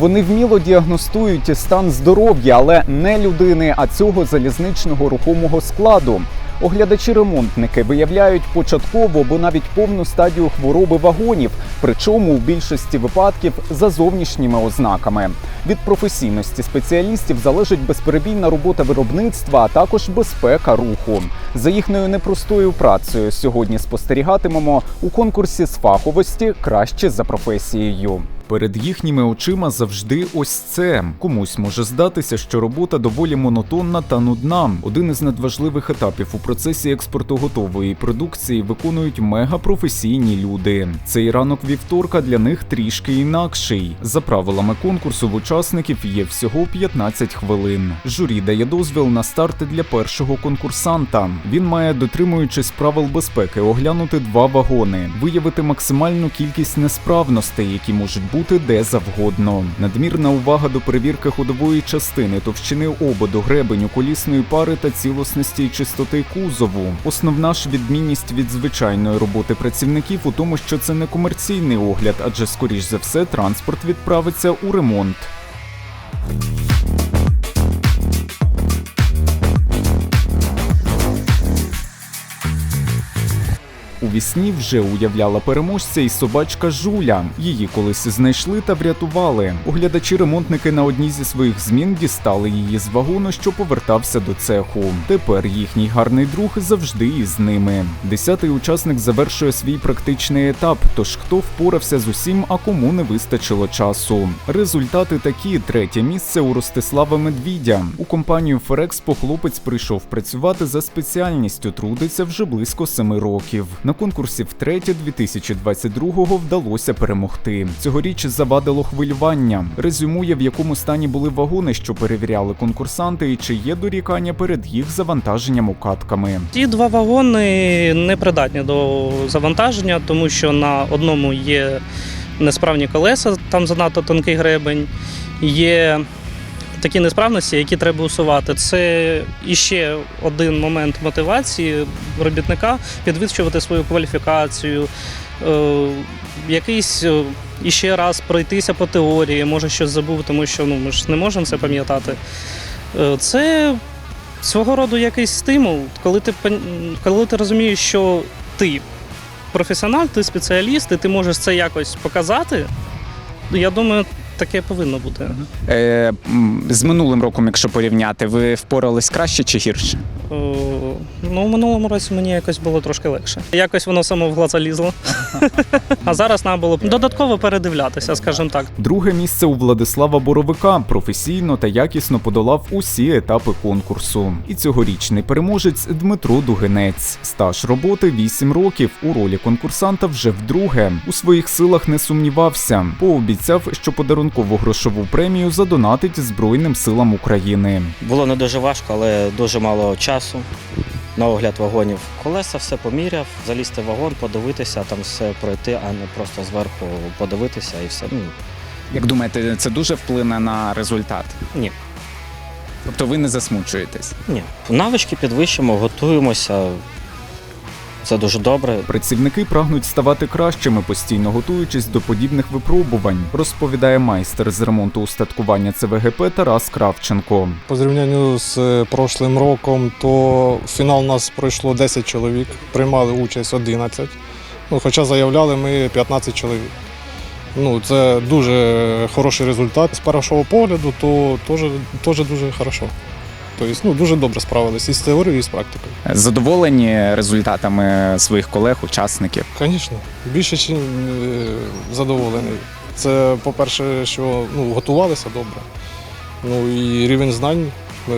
Вони вміло діагностують стан здоров'я, але не людини, а цього залізничного рухомого складу. Оглядачі-ремонтники виявляють початкову або навіть повну стадію хвороби вагонів, причому у більшості випадків за зовнішніми ознаками. Від професійності спеціалістів залежить безперебійна робота виробництва, а також безпека руху. За їхньою непростою працею сьогодні спостерігатимемо у конкурсі з фаховості краще за професією. Перед їхніми очима завжди ось це. Комусь може здатися, що робота доволі монотонна та нудна. Один із надважливих етапів у процесі експорту готової продукції виконують мегапрофесійні люди. Цей ранок вівторка для них трішки інакший. За правилами конкурсу в учасників є всього 15 хвилин. Журі дає дозвіл на старт для першого конкурсанта. Він має, дотримуючись правил безпеки, оглянути два вагони, виявити максимальну кількість несправностей, які можуть бути де завгодно. Надмірна увага до перевірки ходової частини, товщини ободу, гребеню, колісної пари та цілісності і чистоти кузову. Основна ж відмінність від звичайної роботи працівників у тому, що це не комерційний огляд, адже скоріш за все транспорт відправиться у ремонт. У вісні вже уявляла переможця і собачка Жуля. Її колись знайшли та врятували. Оглядачі-ремонтники на одній зі своїх змін дістали її з вагону, що повертався до цеху. Тепер їхній гарний друг завжди із ними. Десятий учасник завершує свій практичний етап. Тож хто впорався з усім, а кому не вистачило часу. Результати такі: третє місце у Ростислава Медвідя. У компанію Ферекспо хлопець прийшов працювати за спеціальністю, трудиться вже близько семи років. На конкурсі втретє 2022-го вдалося перемогти. Цьогоріч завадило хвилювання. Резюмує, в якому стані були вагони, що перевіряли конкурсанти, і чи є дорікання перед їх завантаженням укатками. Ті два вагони не придатні до завантаження, тому що на одному є несправні колеса, там занадто тонкий гребень, є такі несправності, які треба усувати. Це іще один момент мотивації робітника підвищувати свою кваліфікацію, е, якийсь е, іще раз пройтися по теорії, може щось забув, тому що ну, ми ж не можемо це пам'ятати. Е, Це свого роду якийсь стимул, коли ти, коли ти розумієш, що ти професіонал, ти спеціаліст, і ти можеш це якось показати. Я думаю, таке повинно бути. Е, з минулим роком, якщо порівняти, ви впорались краще чи гірше? Е, Ну, в минулому році мені якось було трошки легше. Якось воно само в глаза лізло. А зараз треба було додатково передивлятися, скажімо так. Друге місце у Владислава Боровика професійно та якісно подолав усі етапи конкурсу. І цьогорічний переможець Дмитро Дугинець. Стаж роботи 8 років. У ролі конкурсанта вже вдруге. У своїх силах не сумнівався. Пообіцяв, що подарункову грошову премію задонатить Збройним силам України. Було не дуже важко, але дуже мало часу на огляд вагонів. Колеса все поміряв, залізти в вагон, подивитися, там все пройти, а не просто зверху подивитися і все. Ну, Як думаєте, це дуже вплине на результат? ні, Тобто ви не засмучуєтесь? ні. Навички підвищимо, готуємося. Це дуже добре. Працівники прагнуть ставати кращими, постійно готуючись до подібних випробувань, розповідає майстер з ремонту устаткування ЦВГП Тарас Кравченко. По зрівнянню з е, прошлим роком, то фінал у нас пройшло 10 чоловік, приймали участь 11. Ну, хоча заявляли ми 15 чоловік. Ну, це дуже хороший результат. З першого погляду, то теж, теж дуже хорошо. Тобто, ну, дуже добре справились і з теорією, і з практикою. Задоволені результатами своїх колег, учасників. Звісно, більше ніж задоволений. Це, по-перше, що ну, готувалися добре. Ну і рівень знань е,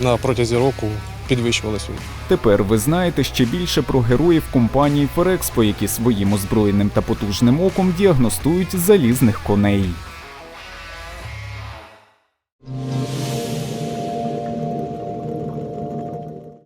на протязі року підвищували свій. Тепер ви знаєте ще більше про героїв компанії Ферекспо, які своїм озброєним та потужним оком діагностують залізних коней.